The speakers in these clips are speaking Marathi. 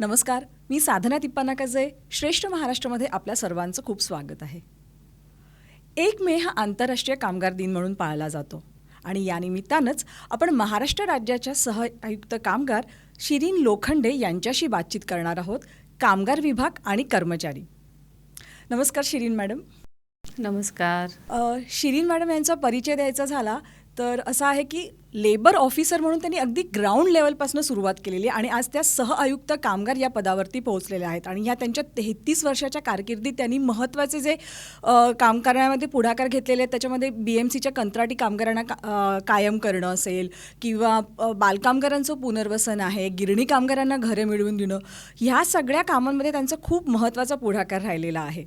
नमस्कार मी साधना तिप्पाना कजे श्रेष्ठ महाराष्ट्रामध्ये आपल्या सर्वांचं खूप स्वागत आहे. एक मे हा आंतरराष्ट्रीय कामगार दिन म्हणून पाळला जातो आणि या निमित्तानंच आपण महाराष्ट्र राज्याच्या सह आयुक्त कामगार शिरीन लोखंडे यांच्याशी बातचीत करणार आहोत कामगार विभाग आणि कर्मचारी. नमस्कार शिरीन मॅडम. नमस्कार. शिरीन मॅडम यांचा परिचय द्यायचा झाला तर असा आहे की लेबर ऑफिसर म्हणून त्यांनी अगदी ग्राउंड लेवलपासून सुरुवात केलेली आहे. आणि आज त्या सहआयुक्त कामगार या पदावरती पोहोचलेल्या आहेत. आणि ह्या त्यांच्या तेहतीस वर्षाच्या कारकिर्दीत त्यांनी महत्त्वाचे जे कामगारांमध्ये काम करण्यामध्ये पुढाकार घेतलेले आहेत त्याच्यामध्ये बी एम सीच्या कंत्राटी कामगारांना का कायम करणं असेल किंवा बालकामगारांचं पुनर्वसन आहे गिरणी कामगारांना घरे मिळवून देणं ह्या सगळ्या कामांमध्ये त्यांचा खूप महत्त्वाचा पुढाकार राहिलेला आहे.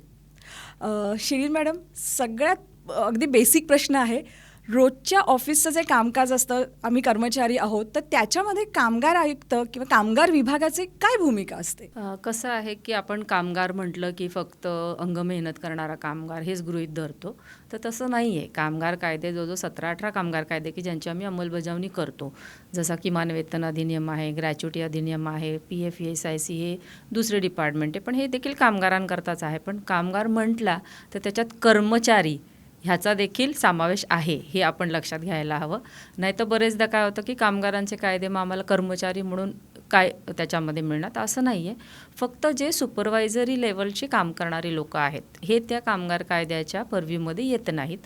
शिरीन मॅडम सगळ्यात अगदी बेसिक प्रश्न आहे रोजच्या ऑफिसचं जे कामकाज असतं आम्ही कर्मचारी आहोत तर त्याच्यामध्ये कामगार आयुक्त किंवा कामगार विभागाची काय भूमिका असते? कसं आहे की आपण कामगार म्हटलं की फक्त अंग मेहनत करणारा कामगार हेच गृहीत धरतो. तर तसं नाही आहे. कामगार कायदे जो जो सतरा अठरा कामगार कायदे की ज्यांची आम्ही अंमलबजावणी करतो. जसा किमान वेतन अधिनियम आहे ग्रॅच्युटी अधिनियम आहे P F S I C हे दुसरे डिपार्टमेंट आहे. पण हे देखील कामगारांकरताच आहे. पण कामगार म्हटला तर त्याच्यात कर्मचारी ह्याचा देखील समावेश आहे हे आपण लक्षात घ्यायला हवं. नाही तर बरेचदा काय होतं की कामगारांचे कायदे मग आम्हाला कर्मचारी म्हणून काय त्याच्यामध्ये मिळणार? असं नाही आहे फक्त जे सुपरवायझरी लेवलची काम करणारी लोकं आहेत हे त्या कामगार कायद्याच्या परवीमध्ये येत नाहीत.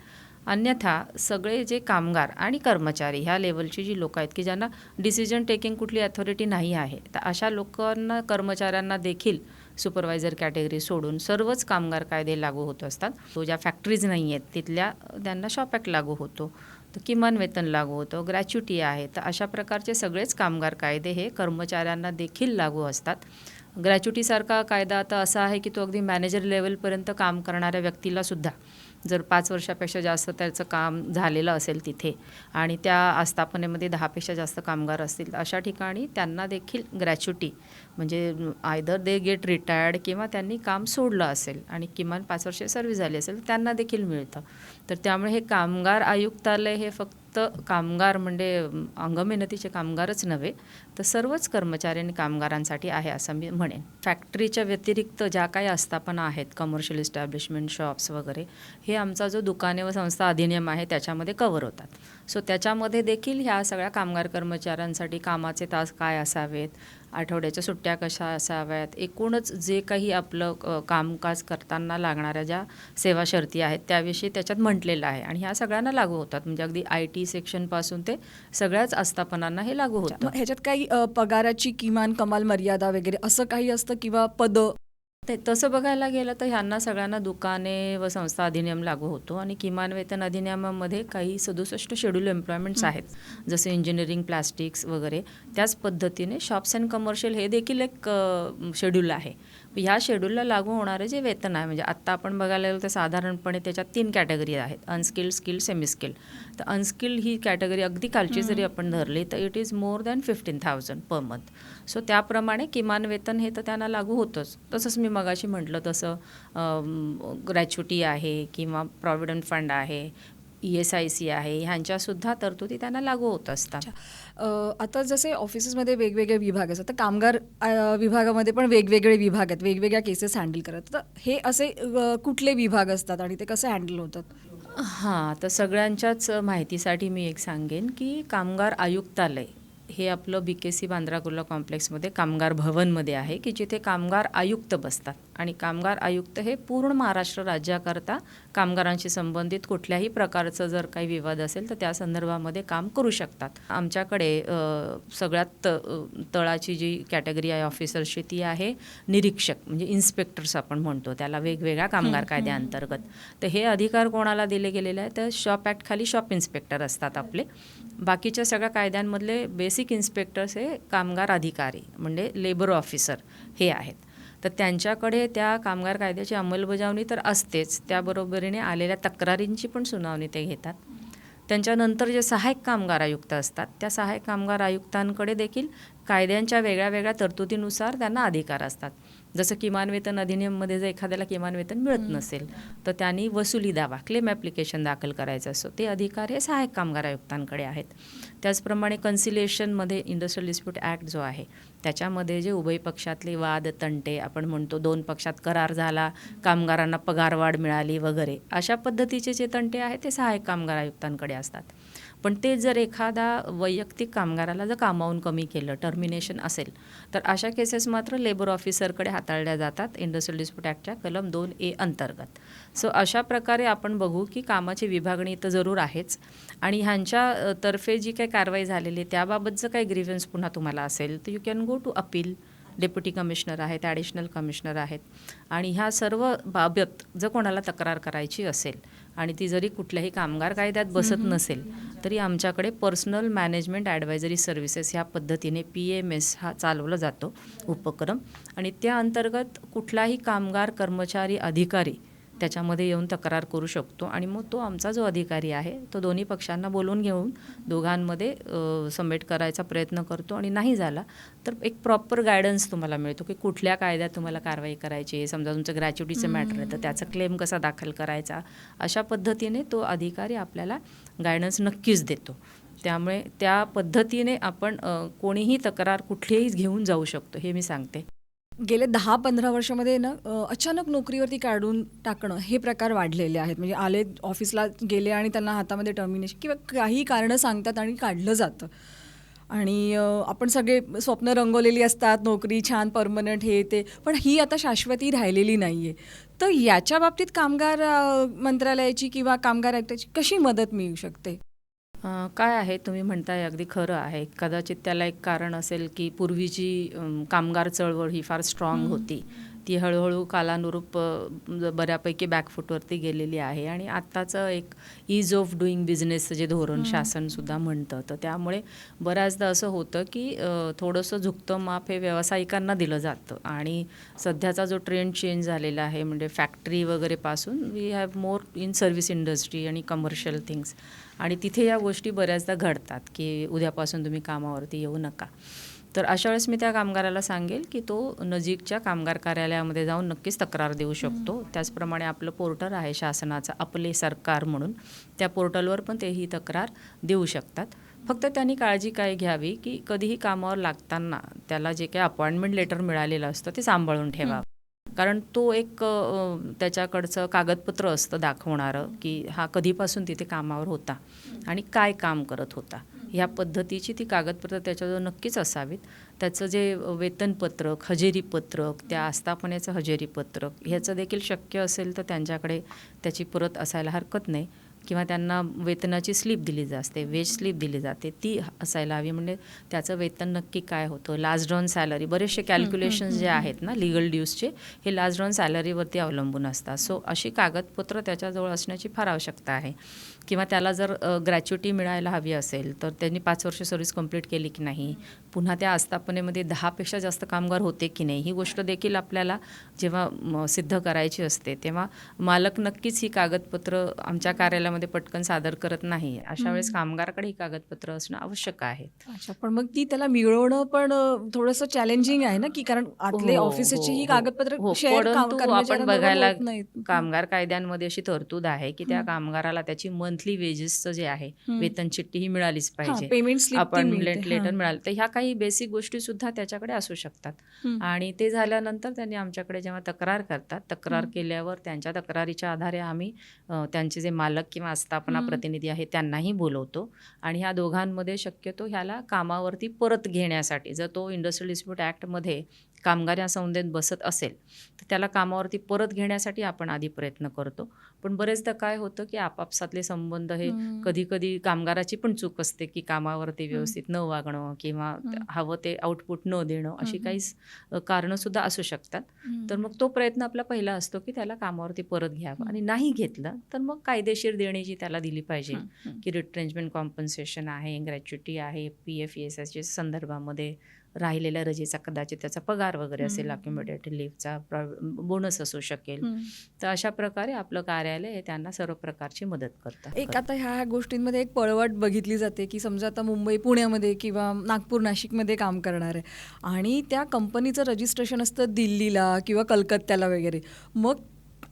अन्यथा सगळे जे कामगार आणि कर्मचारी ह्या लेवलची जी लोकं आहेत की ज्यांना डिसिजन टेकिंग कुठली अथॉरिटी नाही आहे तर अशा लोकांना कर्मचाऱ्यांना देखील सुपरवायझर कॅटेगरी सोडून सर्वच कामगार कायदे लागू होत असतात. तो ज्या फॅक्टरीज नाही आहेत तिथल्या त्यांना शॉप ॲक्ट लागू होतो. तर किमान वेतन लागू होतं ग्रॅच्युटी आहे. तर अशा प्रकारचे सगळेच कामगार कायदे हे कर्मचाऱ्यांना देखील लागू असतात. ग्रॅच्युटीसारखा कायदा आता असा आहे की तो अगदी मॅनेजर लेवलपर्यंत काम करणाऱ्या व्यक्तीलासुद्धा जर पाच वर्षापेक्षा जास्त त्याचं काम झालेलं असेल तिथे आणि त्या आस्थापनेमध्ये दहापेक्षा जास्त कामगार असतील अशा ठिकाणी त्यांना देखील ग्रॅच्युटी म्हणजे आयदर दे गेट रिटायर्ड किंवा त्यांनी काम सोडलं असेल आणि किमान पाच वर्ष सर्व्हिस झाली असेल त्यांना देखील मिळतं. तर त्यामुळे हे कामगार आयुक्तालय हे फक्त कामगार म्हणजे अंगमेहनतीचे कामगारच नव्हे तर सर्वच कर्मचारी आणि कामगारांसाठी आहे असं मी म्हणेन. फॅक्टरीच्या व्यतिरिक्त ज्या काही आस्थापना आहेत कमर्शियल इस्टॅब्लिशमेंट शॉप्स वगैरे हे आमचा जो दुकाने व संस्था अधिनियम आहे त्याच्यामध्ये कवर होतात. सो त्याच्यामध्ये देखील ह्या सगळ्या कामगार कर्मचाऱ्यांसाठी कामाचे तास काय असावेत? आठवड्याच्या सुट्ट्या कशा असाव्यात? एकूणच जे काही आपलं कामकाज करताना लागणाऱ्या ज्या सेवा शर्ती आहेत त्याविषयी त्याच्यात म्हटलेलं आहे. आणि ह्या सगळ्यांना लागू होतात. म्हणजे अगदी आय टी सेक्शनपासून ते सगळ्याच आस्थापनांना हे लागू होतं. ह्याच्यात काही पगाराची किमान कमाल मर्यादा वगैरे असं काही असतं? किंवा पद? ते तसं बघायला गेलं तर ह्यांना सगळ्यांना दुकाने व संस्था अधिनियम लागू होतो आणि किमान वेतन अधिनियमामध्ये काही सदुसष्ट शेड्यूल एम्प्लॉयमेंट्स आहेत. जसे इंजिनिअरिंग प्लास्टिक्स वगैरे. त्याच पद्धतीने शॉप्स अँड कमर्शियल हे देखील एक शेड्यूल आहे. ह्या शेड्यूलला लागू होणारे जे वेतन आहे म्हणजे आत्ता आपण बघायला गेलं तर साधारणपणे त्याच्यात तीन कॅटेगरी आहेत अनस्किल्ड स्किल्ड सेमी स्किल्ड तर अनस्किल्ड ही कॅटेगरी अगदी कालची जरी आपण धरली तर it is more than fifteen thousand per month so त्याप्रमाणे किमान वेतन हे तर त्यांना लागू होतंच. तसंच मी मगाशी म्हटलं तसं ग्रॅच्युटी आहे किंवा प्रॉव्हिडंट फंड आहे ई एस आय सी आहे ह्यांच्यासुद्धा तरतुदी त्यांना लागू होत असतात. आता जसे ऑफिसेसमध्ये वेगवेगळे विभाग असतात तर कामगार विभागामध्ये पण वेगवेगळे विभाग आहेत वेगवेगळ्या केसेस हँडल करत तर हे असे कुठले विभाग असतात आणि ते कसे हँडल होतात? हां तर सगळ्यांच्याच माहितीसाठी मी एक सांगेन की कामगार आयुक्तालय हे आपलं B K C Bandra Kurla कॉम्प्लेक्समध्ये कामगार भवनमध्ये आहे की जिथे कामगार आयुक्त बसतात. आणि कामगार आयुक्त हे पूर्ण महाराष्ट्र राज्याकरता कामगारांशी संबंधित कुठल्याही प्रकारचं जर काही विवाद असेल तर त्या संदर्भामध्ये काम करू शकतात. आमच्याकडे सगळ्यात त- तळाची जी कॅटेगरी आहे ऑफिसर्सची ती आहे निरीक्षक म्हणजे इन्स्पेक्टर्स आपण म्हणतो त्याला वेगवेगळ्या कामगार कायद्याअंतर्गत तर हे अधिकार कोणाला दिले गेलेले आहे तर शॉप ॲक्ट खाली शॉप इन्स्पेक्टर असतात आपले. बाकीच्या सगळ्या कायद्यांमधले बेसिक इन्स्पेक्टर्स हे कामगार अधिकारी म्हणजे लेबर ऑफिसर हे आहेत. तर त्यांच्याकडे त्या कामगार कायद्याची अंमलबजावणी तर असतेच. त्याबरोबरीने आलेल्या तक्रारींची पण सुनावणी ते घेतात. त्यांच्यानंतर जे सहाय्यक कामगार आयुक्त असतात त्या सहाय्यक कामगार आयुक्तांकडे देखील कायद्यांच्या वेगळ्या वेगळ्या तरतुदीनुसार त्यांना अधिकार असतात. जसं किमान वेतन अधिनियममध्ये जर एखाद्याला किमान वेतन मिळत नसेल तर त्यांनी वसुली दावा क्लेम ॲप्लिकेशन दाखल करायचं असतो ते अधिकार हे सहाय्यक कामगार आयुक्तांकडे आहेत. त्याचप्रमाणे कन्सिलेशनमध्ये इंडस्ट्रियल डिस्प्यूट ॲक्ट जो आहे त्याच्यामध्ये जे उभय पक्षातले वाद तंटे आपण म्हणतो दोन पक्षात करार झाला कामगारांना पगारवाढ मिळाली वगैरे अशा पद्धतीचे जे तंटे आहेत ते सहाय्यक कामगार आयुक्तांकडे असतात. पण ते जर एखादा वैयक्तिक कामगाराला जर कामावून कमी केलं टर्मिनेशन असेल तर अशा केसेस मात्र लेबर ऑफिसरकडे हाताळल्या जातात. इंडस्ट्रियल डिस्प्यूट ॲक्टच्या कलम दोन ए अंतर्गत. सो अशा प्रकारे आपण बघू की कामाची विभागणी तर जरूर आहेच. आणि ह्यांच्या तर्फे जी काही कारवाई झालेली आहे जर काही ग्रीव्हन्स पुन्हा तुम्हाला असेल तर you can go to appeal deputy commissioner आहेत ॲडिशनल कमिशनर आहेत. आणि ह्या सर्व बाबत जर कोणाला तक्रार करायची असेल आणि ती जरी कुठल्याही कामगार कायद्यात बसत नसेल तरी आमच्याकडे पर्सनल मॅनेजमेंट ॲडवायझरी सर्व्हिसेस ह्या पद्धतीने पी एम एस हा चालवला जातो उपक्रम. आणि त्या अंतर्गत कुठलाही कामगार कर्मचारी अधिकारी त्याच्यामध्ये येऊन तक्रार करू शकतो. आणि मग तो आमचा जो अधिकारी आहे तो दोन्ही पक्षांना बोलवून घेऊन दोघांमध्ये सबमिट करायचा प्रयत्न करतो आणि नाही झाला तर एक प्रॉपर गायडन्स तुम्हाला मिळतो की कुठल्या कायद्यात तुम्हाला कारवाई करायची आहे. समजा तुमचं ग्रॅच्युटीचं मॅटर आहे तर त्याचा क्लेम कसा दाखल करायचा? अशा पद्धतीने तो अधिकारी आपल्याला गायडन्स नक्कीच देतो. त्यामुळे त्या पद्धतीने आपण कोणीही तक्रार कुठलीही घेऊन जाऊ शकतो हे मी सांगते. गेले दहा पंधरा वर्षामध्ये ना अचानक नोकरीवरती काढून टाकणं हे प्रकार वाढलेले आहेत. म्हणजे आले ऑफिसला गेले आणि त्यांना हातामध्ये टर्मिनेशन किंवा काही कारणं सांगतात आणि काढलं जातं. आणि आपण सगळे स्वप्न रंगवलेली असतात नोकरी छान परमनंट हे ते पण ही आता शाश्वती राहिलेली नाही आहे तर याच्या बाबतीत कामगार मंत्रालयाची किंवा कामगार आयुक्ताची कशी मदत मिळू शकते? काय आहे? तुम्ही म्हणताय अगदी खरं आहे. कदाचित त्याला एक कारण असेल की पूर्वीची कामगार चळवळ ही फार स्ट्रॉंग होती. ती हळूहळू कालानुरूप बऱ्यापैकी बॅकफूटवरती गेलेली आहे आणि आत्ताचं एक ईज ऑफ डुईंग बिझनेसचं जे धोरण शासनसुद्धा म्हणतं. तर त्यामुळे बऱ्याचदा असं होतं की थोडंसं झुकतं माप हे व्यावसायिकांना दिलं जातं. आणि सध्याचा जो ट्रेंड चेंज झालेला आहे म्हणजे factory वगैरेपासून we have more in service industry आणि कमर्शियल थिंग्स आणि तिथे या गोष्टी बऱ्याचदा घडतात की उद्यापासून तुम्ही कामावरती येऊ नका. तर अशा वेळेस मी त्या कामगाराला सांगेल की तो नजीकच्या कामगार कार्यालयामध्ये जाऊन नक्कीच तक्रार देऊ शकतो. त्याचप्रमाणे आपलं पोर्टल आहे शासनाचं आपले सरकार म्हणून. त्या पोर्टलवर पण ते ही तक्रार देऊ शकतात. फक्त त्यांनी काळजी काय घ्यावी की कधीही कामावर लागताना त्याला जे काही अपॉइंटमेंट लेटर मिळालेलं असतं ते सांभाळून ठेवा कारण तो एक त्याच्याकडचं कागदपत्र असतं दाखवणारं की हा कधीपासून तिथे कामावर होता आणि काय काम करत होता. ह्या पद्धतीची ती कागदपत्र त्याच्याजवळ नक्कीच असावीत. त्याचं जे वेतनपत्रक हजेरीपत्रक त्या आस्थापनेचं हजेरीपत्रक ह्याचं देखील शक्य असेल तर त्यांच्याकडे त्याची परत असायला हरकत नाही. किंवा त्यांना वेतनाची स्लिप दिली जाते वेज स्लिप दिली जाते ती असायला हवी. म्हणजे त्याचं वेतन नक्की काय होतं? लास्ट ड्रॉन सॅलरी बरेचसे कॅल्क्युलेशन्स जे आहेत ना लिगल ड्यूजचे हे लास्ट ड्रॉन सॅलरीवरती अवलंबून असतात. सो अशी कागदपत्र त्याच्याजवळ असण्याची फार आवश्यकता आहे. किंवा त्याला जर ग्रॅच्युटी मिळायला हवी असेल तर त्यांनी पाच वर्ष सर्व्हिस कंप्लीट केली की नाही? पुन्हा त्या आस्थापनेमध्ये दहापेक्षा जास्त कामगार होते की नाही? ही गोष्ट देखील आपल्याला जेव्हा सिद्ध करायची असते तेव्हा मालक नक्कीच ही कागदपत्र आमच्या कार्यालयामध्ये पटकन सादर करत नाही. अशा वेळेस कामगाराकडे ही कागदपत्र असणं आवश्यक आहे अच्छा पण मग ती त्याला मिळवणं पण थोडंसं चॅलेंजिंग आहे ना की कारण आतले हो, ऑफिसची ही हो, कागदपत्र हो. शेअर परंतु आपण बघायला. कामगार कायद्यांमध्ये अशी तरतूद आहे की त्या कामगाराला त्याची मंथली वेजेसचं जे आहे वेतन चिठ्ठी ही मिळालीच पाहिजे. पेमेंट अपॉइंटमेंट लेटर मिळालं तर ह्या काही बेसिक गोष्टी सुद्धा त्याच्याकडे असू शकतात. आणि ते झाल्यानंतर त्यांनी आमच्याकडे जेव्हा तक्रार करतात तक्रार केल्यावर त्यांच्या तक्रारीच्या आधारे आम्ही त्यांचे जे मालक किंवा आस्थापना प्रतिनिधी आहे त्यांनाही बोलवतो. आणि ह्या दोघांमध्ये शक्यतो ह्याला कामावरती परत घेण्यासाठी जर तो इंडस्ट्रियल डिस्प्यूट ॲक्टमध्ये कामगार या संस्थेत बसत असेल तर त्याला कामावरती परत घेण्यासाठी आपण आधी प्रयत्न करतो. पण बरेचदा काय होतं की आपापसातले संबंध हे कधी कधी कामगाराची पण चूक असते की कामावरती व्यवस्थित न वागणं किंवा हवं ते आउटपुट न देणं अशी काही स- कारणं सुद्धा असू शकतात. तर मग तो प्रयत्न आपला पहिला असतो की त्याला कामावरती परत घ्यावं. आणि नाही घेतलं तर मग कायदेशीर देणी जी त्याला दिली पाहिजे की रिट्रेंचमेंट कॉम्पन्सेशन आहे ग्रॅच्युटी आहे पी एफ एस एसच्या संदर्भामध्ये राहिलेल्या रजेचा कदाचित त्याचा पगार वगैरे असेल अक्युमिडेटेड लिव्हचा बोनस असू शकेल. तर अशा प्रकारे आपलं कार्यालय हे त्यांना सर्व प्रकारची मदत करतं. एक आता ह्या गोष्टींमध्ये एक पळवाट बघितली जाते की समजा आता मुंबई पुण्यामध्ये किंवा नागपूर नाशिकमध्ये काम करणार आहे आणि त्या कंपनीचं रजिस्ट्रेशन असतं दिल्लीला किंवा कलकत्त्याला वगैरे. मग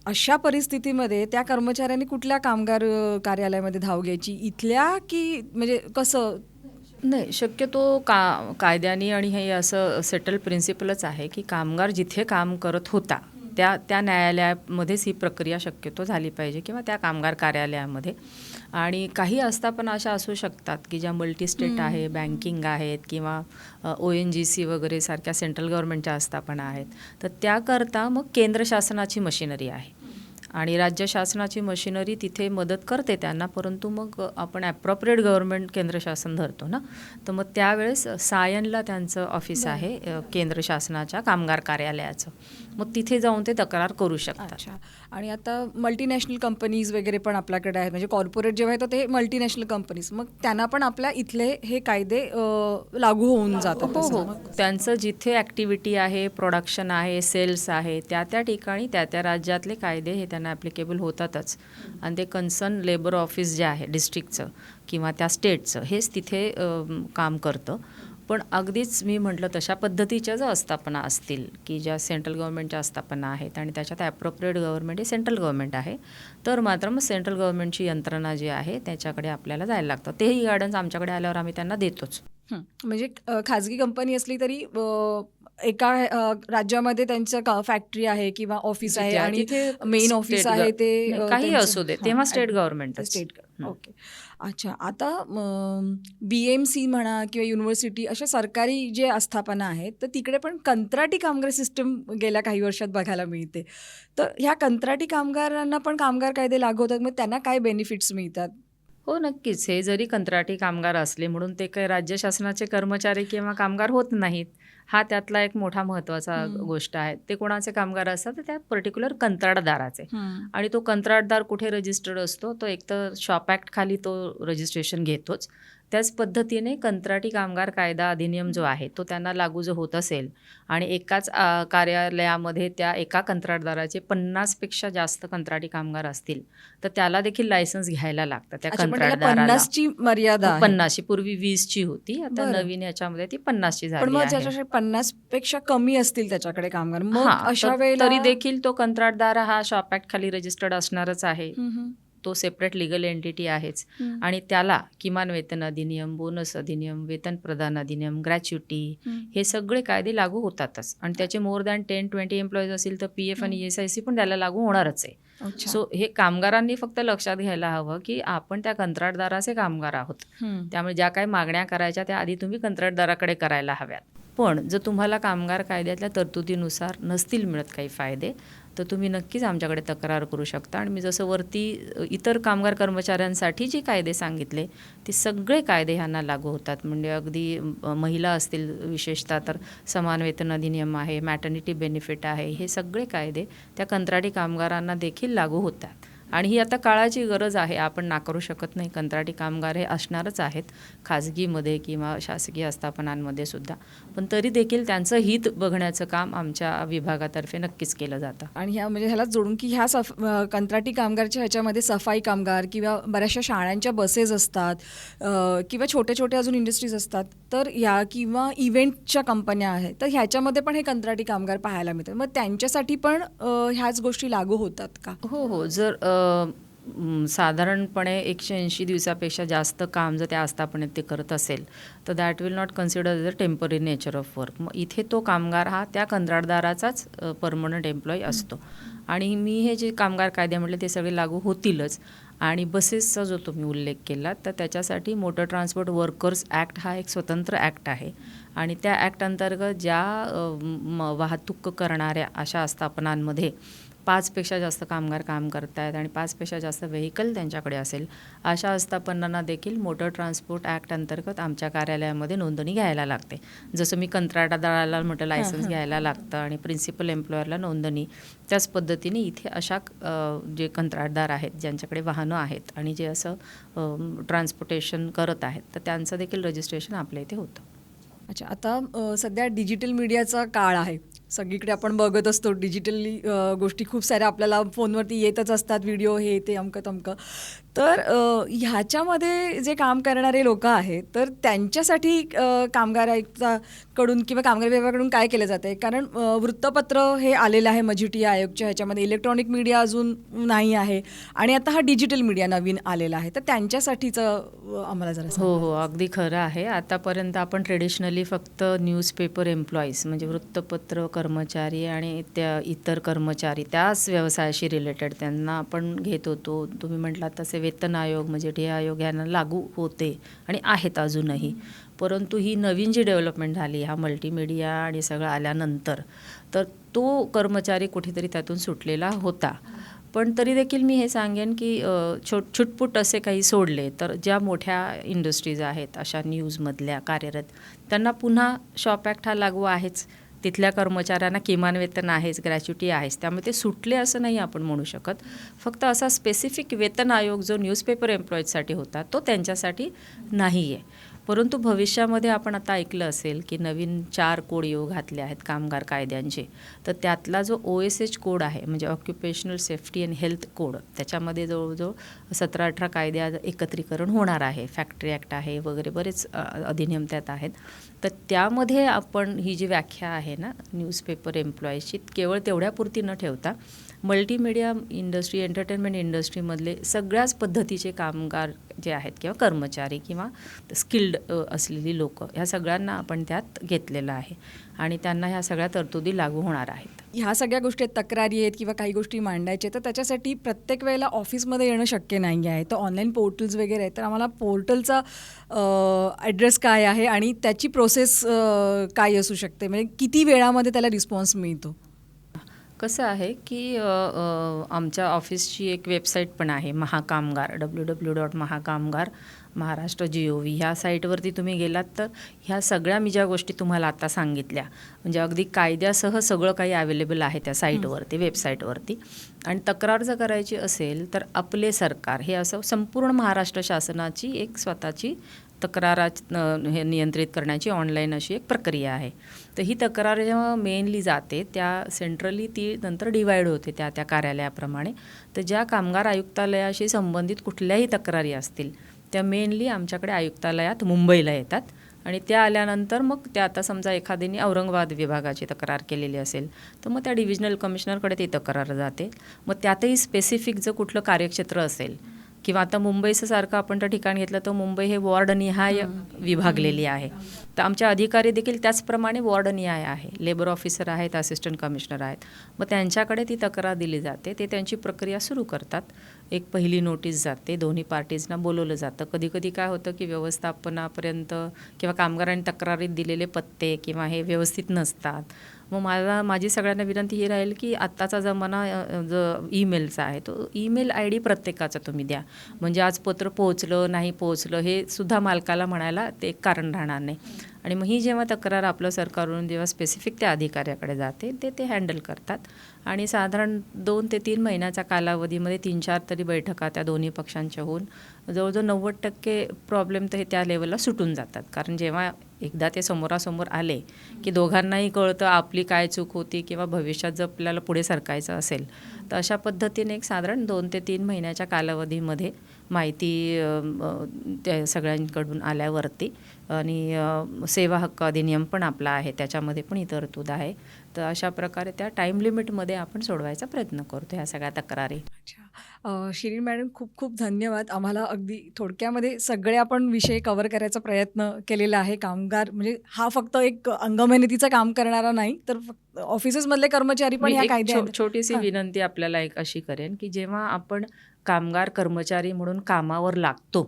अशा परिस्थितीमध्ये त्या कर्मचाऱ्यांनी कुठल्या कामगार कार्यालयामध्ये धाव घ्यायची? इथल्या की म्हणजे कसं नाही शक्यतो का कायद्याने आणि हे असं सेटल प्रिन्सिपलच आहे की कामगार जिथे काम करत होता त्या त्या न्यायालयामध्येच ही प्रक्रिया शक्यतो झाली पाहिजे किंवा त्या कामगार कार्यालयामध्ये. आणि काही आस्थापना अशा असू शकतात की ज्या मल्टी स्टेट आहे बँकिंग आहेत किंवा ओ एन जी सी वगैरे सारख्या सेंट्रल गव्हर्नमेंटच्या आस्थापना आहेत. तर त्याकरता मग केंद्र शासनाची मशिनरी आहे. आणि राज्य शासनाची मशिनरी तिथे मदत करते त्यांना परंतु मग आपण ॲप्रोप्रिएट गव्हर्नमेंट केंद्र शासन धरतो ना? तर मग त्यावेळेस सायनला त्यांचं ऑफिस आहे केंद्र शासनाच्या कामगार कार्यालयाचं. मग तिथे जाऊन ते तक्रार करू शकतात. अच्छा. आणि आता मल्टीनॅशनल कंपनीज वगैरे पण आपल्याकडे आहेत. म्हणजे कॉर्पोरेट जेव्हा येतं ते मल्टीनॅशनल कंपनीज मग त्यांना पण आपल्या इथले हे कायदे लागू होऊन जातात हो हो. त्यांचं जिथे ॲक्टिव्हिटी आहे प्रोडक्शन आहे सेल्स आहे त्या त्या ठिकाणी त्या त्या राज्यातले कायदे हे त्यांना ॲप्लिकेबल होतातच. आणि ते कन्सर्न लेबर ऑफिस जे आहे डिस्ट्रिक्टचं किंवा त्या स्टेटचं हेच तिथे काम करतं. पण अगदीच मी म्हटलं तशा पद्धतीच्या जर आस्थापना असतील की ज्या सेंट्रल गव्हर्नमेंटच्या आस्थापना आहेत आणि त्याच्यात ॲप्रोप्रिएट गव्हर्नमेंट हे सेंट्रल गव्हर्नमेंट आहे तर मात्र मग सेंट्रल गव्हर्नमेंटची यंत्रणा जी आहे त्याच्याकडे आपल्याला जायला लागतं तेही गार्डन्स आमच्याकडे आल्यावर आम्ही त्यांना देतोच. म्हणजे खाजगी कंपनी असली तरी एका राज्यामध्ये त्यांचं फॅक्टरी आहे किंवा ऑफिस आहे आणि मेन ऑफिस आहे ते काही असू दे तेव्हा स्टेट गव्हर्नमेंटच स्टेट. ओके. अच्छा आता बी एम सी म्हणा किंवा युनिव्हर्सिटी अशा सरकारी जे आस्थापना आहेत तर तिकडे पण कंत्राटी कामगार सिस्टम गेल्या काही वर्षात बघायला मिळते. तर ह्या कंत्राटी कामगारांना पण कामगार कायदे लागू होतात मग त्यांना काय बेनिफिट्स मिळतात? हो नक्कीच. हे जरी कंत्राटी कामगार असले म्हणून ते काही राज्य शासनाचे कर्मचारी किंवा कामगार होत नाहीत. हा त्यातला एक मोठा महत्त्वाचा हं. गोष्ट आहे. ते कोणाचे कामगार असतात? तर त्या पर्टिक्युलर कंत्राटदाराचे. आणि तो कंत्राटदार कुठे रजिस्टर्ड असतो? तो एक तर शॉप ॲक्ट खाली तो रजिस्ट्रेशन घेतोच. त्याच पद्धतीने कंत्राटी कामगार कायदा अधिनियम जो आहे तो त्यांना लागू जो होत असेल आणि एकाच कार्यालयामध्ये त्या एका कंत्राटदाराचे पन्नासपेक्षा जास्त कंत्राटी कामगार असतील तर त्याला देखील लायसन्स घ्यायला लागतं त्या कंत्राटदाराला. पन्नासची मर्यादा पन्नासची पूर्वी वीसची होती आता. नवीन याच्यामध्ये ती पन्नासची झाली पन्नासपेक्षा कमी असतील त्याच्याकडे कामगार मग अशा वेळेला तरी देखील तो कंत्राटदार हा शॉप ॲक्ट खाली रजिस्टर्ड असणारच आहे. तो सेपरेट लिगल एंटिटी आहेच. आणि त्याला किमान वेतन अधिनियम बोनस अधिनियम वेतन प्रदान अधिनियम ग्रॅच्युटी हं. सगळे कायदे लागू होतातच आणि त्याचे more than ten twenty employees असतील तर पी एफ आणि एस आय सी पण त्याला लागू होणारच आहे. सो हे कामगारांनी फक्त लक्षात घ्यायला हवं की आपण त्या कंत्राटदाराचे कामगार आहोत. त्यामुळे ज्या काही मागण्या करायच्या त्या आधी तुम्ही कंत्राटदाराकडे करायला हव्यात पण जर तुम्हाला कामगार कायद्यातल्या तरतुदीनुसार नसतील मिळत काही फायदे तर तुम्ही नक्कीच आमच्याकडे तक्रार करू शकता. आणि मी जसं वरती इतर कामगार कर्मचाऱ्यांसाठी जे कायदे सांगितले ते सगळे कायदे ह्यांना लागू होतात. म्हणजे अगदी महिला असतील विशेषतः तर समान वेतन अधिनियम आहे मॅटर्निटी बेनिफिट आहे हे सगळे कायदे त्या कंत्राटी कामगारांना देखील लागू होतात. आणि ही आता काळाची गरज आहे. आपण नाकारू शकत नाही. कंत्राटी कामगार हे असणारच आहेत. खाजगीमध्ये किंवा शासकीय आस्थापनांमध्ये सुद्धा. पण तरी देखील त्यांचं हित बघण्याचं काम आमच्या विभागातर्फे नक्कीच केलं जातं. आणि ह्या म्हणजे ह्याला जोडून की ह्या सफ कंत्राटी कामगारच्या ह्याच्यामध्ये सफाई कामगार किंवा बऱ्याचशा शाळांच्या बसेस असतात किंवा छोटे छोटे अजून इंडस्ट्रीज असतात. तर या किंवा इव्हेंटच्या कंपन्या आहेत. तर ह्याच्यामध्ये पण हे कंत्राटी कामगार पाहायला मिळतात. मग त्यांच्यासाठी पण ह्याच गोष्टी लागू होतात का? हो हो. जर साधारणपणे एकशे ऐंशी दिवसापेक्षा जास्त काम जर त्या आस्थापनेत ते करत असेल तर that will not consider the temporary nature of work मग इथे तो कामगार हा त्या कंत्राटदाराचाच परमनंट एम्प्लॉई असतो. आणि मी हे जे कामगार कायदे म्हटले ते सगळे लागू होतीलच. आणि बसेसचा जो तुम्ही उल्लेख केला तर त्याच्यासाठी मोटर ट्रान्सपोर्ट वर्कर्स ॲक्ट हा एक स्वतंत्र ॲक्ट आहे. आणि त्या ॲक्ट अंतर्गत ज्या म, वाहतूक करणाऱ्या अशा आस्थापनांमध्ये पाचपेक्षा जास्त कामगार काम करत आहेत आणि पाचपेक्षा जास्त व्हेकल त्यांच्याकडे असेल अशा आस्थापनांना देखील मोटर ट्रान्सपोर्ट ॲक्ट अंतर्गत आमच्या कार्यालयामध्ये नोंदणी घ्यायला लागते. जसं मी कंत्राटदाराला म्हटलं लायसन्स घ्यायला लागतं आणि प्रिन्सिपल एम्प्लॉयरला नोंदणी. त्याच पद्धतीने इथे अशा जे कंत्राटदार आहेत ज्यांच्याकडे वाहनं आहेत आणि जे असं ट्रान्सपोर्टेशन करत आहेत तर त्यांचं देखील रजिस्ट्रेशन आपल्या इथे होतं. अच्छा आता सध्या डिजिटल मीडियाचा काळ आहे. सगळीकडे आपण बघत असतो डिजिटली गोष्टी खूप साऱ्या आपल्याला फोनवरती येतच असतात व्हिडिओ हे ते अमकं तमकं. तर ह्याच्यामध्ये जे काम करणारे लोक आहेत तर त्यांच्यासाठी कामगार आयुक्ताकडून किंवा कामगार विभागाकडून काय केलं जातं आहे कारण वृत्तपत्र हे आलेलं आहे मजिटी आयोगच्या ह्याच्यामध्ये. इलेक्ट्रॉनिक मीडिया अजून नाही आहे आणि आता हा डिजिटल मीडिया नवीन आलेला आहे. तर त्यांच्यासाठीचं आम्हाला जरा. हो हो अगदी खरं आहे. आतापर्यंत आपण ट्रेडिशनली फक्त न्यूजपेपर एम्प्लॉईज म्हणजे वृत्तपत्र कर्मचारी आणि त्या इतर कर्मचारी त्याच व्यवसायाशी रिलेटेड त्यांना आपण घेत होतो. तुम्ही म्हटलात तसे वेतन आयोग म्हणजे डी आयोग यांना लागू होते आणि आहेत अजूनही. परंतु ही नवीन जी डेव्हलपमेंट झाली हा मल्टीमीडिया आणि सगळं आल्यानंतर तर तो कर्मचारी कुठेतरी त्यातून सुटलेला होता. पण तरी देखील मी हे सांगेन की छोट छुटपुट असे काही सोडले तर ज्या मोठ्या इंडस्ट्रीज आहेत अशा न्यूजमधल्या कार्यरत त्यांना पुन्हा शॉप ॲक्ट हा लागू आहेच. तिथल्या कर्मचाऱ्यांना किमान वेतन आहेच ग्रॅच्युटी आहेच. त्यामुळे ते सुटले असं नाही आपण म्हणू शकत. फक्त असा स्पेसिफिक वेतन आयोग जो न्यूजपेपर एम्प्लॉईजसाठी होता तो त्यांच्यासाठी नाही आहे परंतु भविष्यामध्ये आपण आता ऐकलं असेल की नवीन चार कोड येऊ घातले आहेत कामगार कायद्यांचे तर त्यातला जो ओ एस एच कोड आहे म्हणजे occupational safety and health code त्याच्यामध्ये जवळजवळ सतरा अठरा कायद्या एकत्रीकरण होणार आहे. फॅक्टरी ॲक्ट आहे वगैरे बरेच अधिनियम त्यात आहेत. तर त्यामध्ये आपण ही जी व्याख्या आहे ना न्यूजपेपर एम्प्लॉईजची केवळ तेवढ्यापुरती न ठेवता मल्टीमीडिया इंडस्ट्री एंटरटेनमेंट इंडस्ट्रीमधले सगळ्याच पद्धतीचे कामगार जे आहेत किंवा कर्मचारी किंवा स्किल्ड असलेली लोक ह्या सगळ्यांना आपण त्यात घेतलेलं आहे. आणि त्यांना ह्या सगळ्या तरतुदी लागू होणार आहेत. ह्या सगळ्या गोष्टी तक्रारी आहेत किंवा काही गोष्टी मांडायच्या तर त्याच्यासाठी प्रत्येक वेळेला ऑफिसमध्ये येणं शक्य नाही आहे. तर ऑनलाईन पोर्टल्स वगैरे आहेत तर आम्हाला पोर्टलचा ॲड्रेस काय आहे आणि त्याची प्रोसेस काय असू शकते? म्हणजे किती वेळामध्ये त्याला रिस्पॉन्स मिळतो? कसं आहे की आमच्या ऑफिसची एक वेबसाईट पण आहे Mahakamgar W W dot Mahakamgar Maharashtra G O V. ह्या साईटवरती तुम्ही गेलात तर ह्या सगळ्या मी ज्या गोष्टी तुम्हाला आता सांगितल्या म्हणजे अगदी कायद्यासह सगळं काही अवेलेबल आहे त्या साईटवरती वेबसाईटवरती. आणि तक्रार जर करायची असेल तर आपले सरकार हे असं संपूर्ण महाराष्ट्र शासनाची एक स्वतःची तक्रारा हे नियंत्रित करण्याची ऑनलाईन अशी एक प्रक्रिया आहे. तर ही तक्रार जेव्हा मेनली जाते त्या सेंट्रली ती नंतर डिवाईड होते त्या त्या कार्यालयाप्रमाणे. तर ज्या कामगार आयुक्तालयाशी संबंधित कुठल्याही तक्रारी असतील त्या मेनली आमच्याकडे आयुक्तालयात मुंबईला येतात. आणि त्या आल्यानंतर मग त्या आता समजा एखाद्याने औरंगाबाद विभागाची तक्रार केलेली असेल तर मग त्या डिव्हिजनल कमिशनरकडे ती तक्रार जाते. मग त्यातही स्पेसिफिक जर कुठलं कार्यक्षेत्र असेल किंवा आता मुंबईचं सारखं आपण त्या ठिकाण घेतलं तर मुंबई हे वॉर्डनिहाय विभागलेली आहे. तर आमचे अधिकारी देखील त्याचप्रमाणे वॉर्डनिहाय आहे. लेबर ऑफिसर आहेत असिस्टंट कमिशनर आहेत. मग त्यांच्याकडे ती तक्रार दिली जाते. ते त्यांची प्रक्रिया सुरू करतात. एक पहिली नोटीस जाते. दोन्ही पार्टीजना बोलवलं जातं. कधी कधी काय होतं की व्यवस्थापनापर्यंत किंवा कामगारांनी तक्रारीत दिलेले पत्ते किंवा हे व्यवस्थित नसतात. मग मला माझी सगळ्यांना विनंती ही राहील की आत्ताचा जमाना जो ईमेलचा आहे तो ईमेल आय डी प्रत्येकाचा तुम्ही द्या. म्हणजे आज पत्र पोहोचलं नाही पोहोचलं हे सुद्धा मालकाला म्हणायला ते एक कारण राहणार नाही. आणि मग ही जेव्हा तक्रार आपलं सरकारवरून जेव्हा स्पेसिफिक त्या अधिकाऱ्याकडे जाते ते ते हँडल करतात. आणि साधारण दोन ते तीन महिन्याच्या कालावधीमध्ये तीन चार तरी बैठका त्या दोन्ही पक्षांच्या होऊन जवळजवळ नव्वद टक्के प्रॉब्लेम तर हे त्या लेवलला सुटून जातात. कारण जेव्हा एकदा ते समोरासमोर आले की दोघांनाही कळतं आपली काय चूक होती किंवा भविष्यात जर आपल्याला पुढे सरकायचं असेल तर अशा पद्धतीने एक साधारण दोन ते तीन महिन्याच्या कालावधीमध्ये माहिती त्या सगळ्यांकडून आल्यावरती. आणि सेवा हक्क अधिनियम पण आपला आहे त्याच्यामध्ये पण ही तरतूद आहे. तर अशा प्रकारे त्या टाईम लिमिटमध्ये आपण सोडवायचा प्रयत्न करतो ह्या सगळ्या तक्रारी. अच्छा. शिरीन मॅडम खूप खूप धन्यवाद. आम्हाला अगदी थोडक्यामध्ये सगळे आपण विषय कव्हर करायचा प्रयत्न केलेला आहे. कामगार म्हणजे हा फक्त एक अंगमेहनतीचं काम करणारा नाही तर ऑफिसेसमधले कर्मचारी पण कायद्या छो- छोटीशी. विनंती आपल्याला एक अशी करेन की जेव्हा आपण कामगार कर्मचारी म्हणून कामावर लागतो.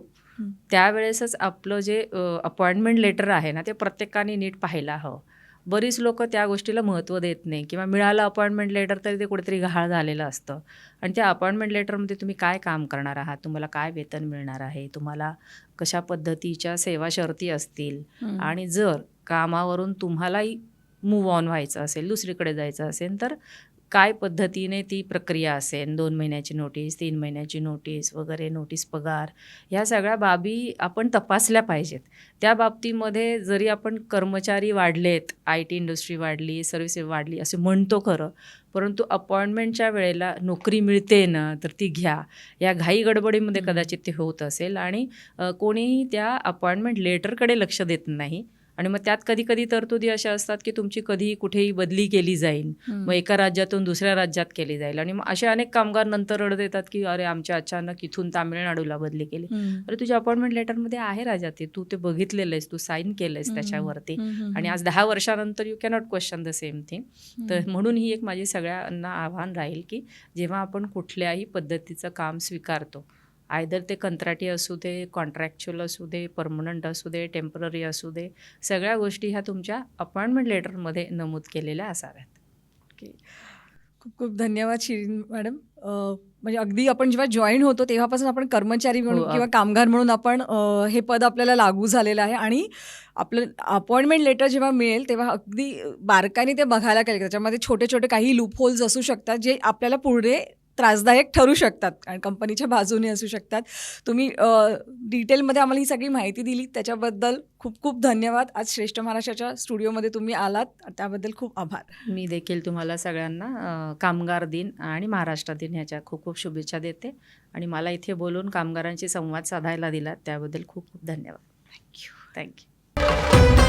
त्यावेळेसच आपलं जे अपॉइंटमेंट लेटर आहे ना ते प्रत्येकाने नीट पाहायला हवं. बरीच लोक त्या गोष्टीला महत्त्व देत नाही किंवा मिळालं अपॉइंटमेंट लेटर तरी ते कुठेतरी गहाळ झालेलं असतं. आणि त्या अपॉइंटमेंट लेटरमध्ये तुम्ही काय काम करणार आहात? तुम्हाला काय वेतन मिळणार आहे? तुम्हाला कशा पद्धतीच्या सेवा शर्ती असतील. आणि जर कामावरून तुम्हालाही मूव ऑन व्हायचं असेल दुसरीकडे जायचं असेल तर काय पद्धतीने ती प्रक्रिया असेल? दोन महिन्याची नोटीस तीन महिन्याची नोटीस वगैरे नोटीस पगार ह्या सगळ्या बाबी आपण तपासल्या पाहिजेत. त्या बाबतीमध्ये जरी आपण कर्मचारी वाढलेत आय टी इंडस्ट्री वाढली सर्व्हिस वाढली असे म्हणतो खरं परंतु अपॉइंटमेंटच्या वेळेला नोकरी मिळते ना तर ती घ्या. या घाई गडबडीमध्ये. कदाचित ते होत असेल आणि कोणीही त्या अपॉइंटमेंट लेटरकडे लक्ष देत नाही. आणि मग त्यात कधी कधी तरतुदी अशा असतात की तुमची कधीही कुठेही बदली केली जाईल मग एका राज्यातून दुसऱ्या राज्यात केली जाईल आणि मग असे अनेक कामगार नंतर रडत येतात की अरे आमच्या अचानक इथून तामिळनाडूला बदली केली. अरे तुझ्या अपॉइंटमेंट लेटरमध्ये आहे राजा ते तू ते बघितलेलं आहेस तू साईन केलंयस हम्म. त्याच्यावरती. आणि आज दहा वर्षानंतर you cannot question the same thing तर. म्हणून ही एक माझी सगळ्यांना आव्हान राहील की जेव्हा आपण कुठल्याही पद्धतीचं काम स्वीकारतो आयदर ते कंत्राटी असू दे कॉन्ट्रॅक्च्युअल असू दे परमनंट असू दे टेंपररी असू दे सगळ्या गोष्टी ह्या तुमच्या अपॉइंटमेंट लेटरमध्ये नमूद केलेल्या असाव्यात. खूप खूप धन्यवाद शिरीन मॅडम. म्हणजे अगदी आपण जेव्हा जॉईन होतो तेव्हापासून आपण कर्मचारी म्हणून हो, किंवा कामगार म्हणून आपण हे पद आपल्याला लागू झालेलं आहे आणि आपलं अपॉइंटमेंट लेटर जेव्हा मिळेल तेव्हा अगदी बारकाईने ते बघायला लागेल. त्याच्यामध्ये छोटे छोटे काही लूप होल्स असू शकतात जे आपल्याला पुढे त्रासदायक ठरू शकतात आणि कंपनीच्या बाजूने असू शकतात. तुम्ही डिटेलमध्ये आम्हाला ही सगळी माहिती दिली. त्याच्याबद्दल खूप खूप धन्यवाद. आज श्रेष्ठ महाराष्ट्राच्या स्टुडिओमध्ये तुम्ही आलात. त्याबद्दल खूप आभार. मी देखील तुम्हाला सगळ्यांना कामगार दिन आणि महाराष्ट्र दिन ह्याच्या खूप खूप शुभेच्छा देते. आणि मला इथे बोलून कामगारांशी संवाद साधायला दिला त्याबद्दल खूप खूप धन्यवाद. Thank you thank you